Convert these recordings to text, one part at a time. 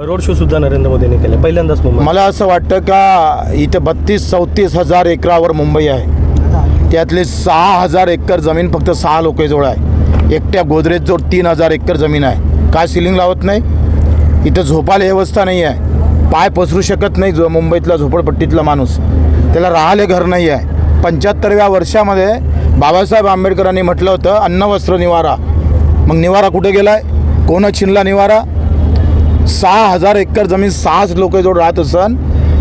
Road show सुद्धा नरेंद्र मोदींनी केले पहिल्यांदाच मुंबई. मला असं वाटतं का इथं बत्तीस चौतीस हजार एकरावर मुंबई आहे. त्यातले सहा हजार एकर जमीन फक्त सहा लोकेजवळ आहे. एकट्या गोदरेजजवळ तीन हजार एकर जमीन आहे. काय सिलिंग लावत नाही? इथं झोपायला व्यवस्था नाही आहे पाय पसरू शकत नाही जो मुंबईतला झोपडपट्टीतला माणूस. त्याला राहायला घर नाही आहे. पंच्याहत्तरव्या वर्षामध्ये बाबासाहेब आंबेडकरांनी म्हटलं होतं अन्न वस्त्र निवारा. मग निवारा कुठे गेला आहे कोण छिनला निवारा? सहा हजार एकर जमीन सहाच लोक जोड राहत असन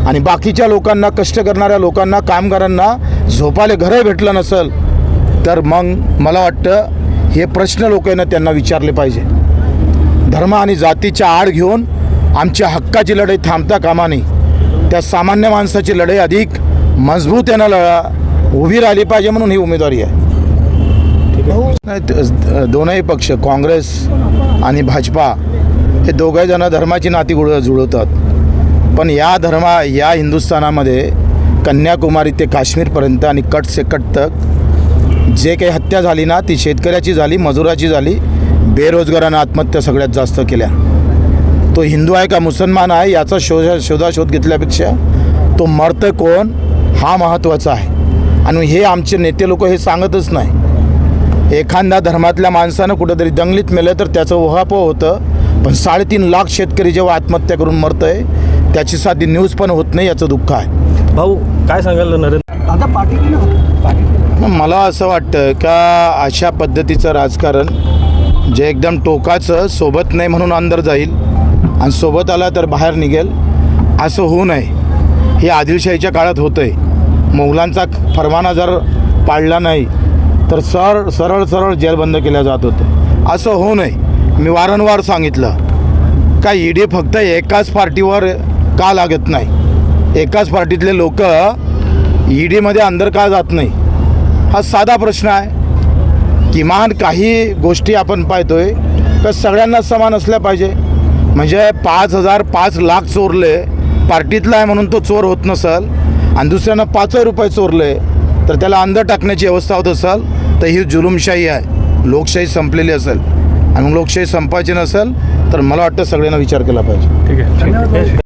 आणि बाकीच्या लोकांना कष्ट करणाऱ्या लोकांना कामगारांना झोपायला घरं भेटलं नसेल तर मग मला वाटतं हे प्रश्न लोकांना त्यांना विचारले पाहिजे. धर्म आणि जातीच्या आड घेऊन आमच्या हक्काची लढाई थांबता कामा नये. त्या सामान्य माणसाची लढाई अधिक मजबूत लढा उभी राहिली पाहिजे म्हणून ही उमेदवारी आहे. नाही, दोनही पक्ष काँग्रेस आणि भाजपा हे दोघे जण धर्माची नाती गुळ जुळवतात. पण या धर्मा या हिंदुस्थानामध्ये कन्याकुमारी ते काश्मीरपर्यंत आणि कट से कट तक जे काही हत्या झाली ना ती शेतकऱ्याची झाली मजुराची झाली बेरोजगारानं आत्महत्या सगळ्यात जास्त केल्या. तो हिंदू आहे का मुसलमान आहे याचा शोध शोधाशोध घेतल्यापेक्षा तो मरतं कोण? हा महत्त्वाचा आहे. आणि हे आमचे नेते लोक हे सांगतच नाही. एखाद्या धर्मातल्या माणसानं कुठंतरी दंगलीत मेलं तर त्याचं ओहापोह होतं. पण साडेतीन लाख शेतकरी जेव्हा आत्महत्या करून मरत आहे त्याची साधी न्यूज पण होत नाही याचं दुःख आहे. भाऊ काय सांगाल नरेंद्र? आता पाटील मला असं वाटतं का अशा पद्धतीचं राजकारण जे एकदम टोकाचं सोबत नाही म्हणून अंदर जाईल आणि सोबत आला तर बाहेर निघेल असं होऊ नये. हे आदिलशाहीच्या काळात होतं आहे मोगलांचा फरमाना जर पाळला नाही तर सर सरळ सरळ जेल बंद केल्या जात होतं. असं होऊ नये. मी वारंवार सांगितलं का ईडी फक्त एकाच पार्टीवर का लागत नाही? एकाच पार्टीतले लोक ईडीमध्ये अंदर का जात नाही? हा साधा प्रश्न आहे. किमान काही गोष्टी आपण पाहतोय का सगळ्यांना समान असल्या पाहिजे. म्हणजे पाच हजार पाच लाख चोरले पार्टीतला आहे म्हणून तो चोर होत नसल आणि दुसऱ्यानं पाचही रुपये चोरले तर त्याला अंध टाकण्याची व्यवस्था होत असेल तर ही जुलुमशाही आहे. लोकशाही संपलेली असेल. आणि मग लोकशाही संपायची नसेल तर मला वाटतं सगळ्यांना विचार केला पाहिजे. ठीक आहे.